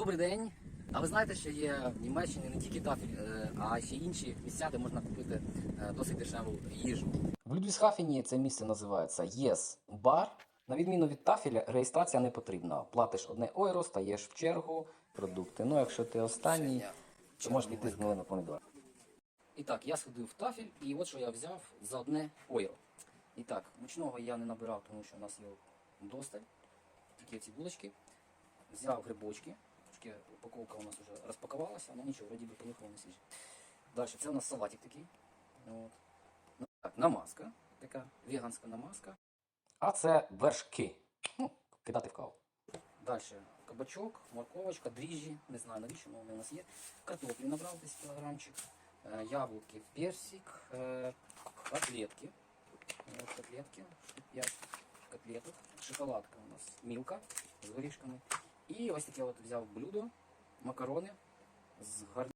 Добрий день. А ви знаєте, що є в Німеччині не тільки тафель, е, а ще інші місця, де можна купити е, досить дешеву їжу. В Людвігсхафені це місце називається Єс Бар. На відміну від тафеля, реєстрація не потрібна. Платиш одне ойро, стаєш в чергу, продукти. Ну, якщо ти останній, то можеш піти з гнилими помідорами. І так, я сходив в тафель, і от що я взяв за одне ойро. І так, мучного я не набирав, тому що у нас є досталь. Такі ці булочки. Взяв грибочки. Трошки упаковка у нас вже розпакувалася, але нічого, вроді би поїхало не свіже. Далі, це у нас салатик такий. От. Ну, Так, намазка, така веганська намазка. А це вершки. Ну, кидати в каву. Далі кабачок, морковочка, дріжджі, не знаю навіщо, але вони у нас є. Картоплі набрав десь кілограмчик, е, яблуки, персик, е, котлетки. От котлетки, 5 котлеток. Шоколадка у нас мілка з горішками. І ось таке от взяв блюдо, макарони з гарніром.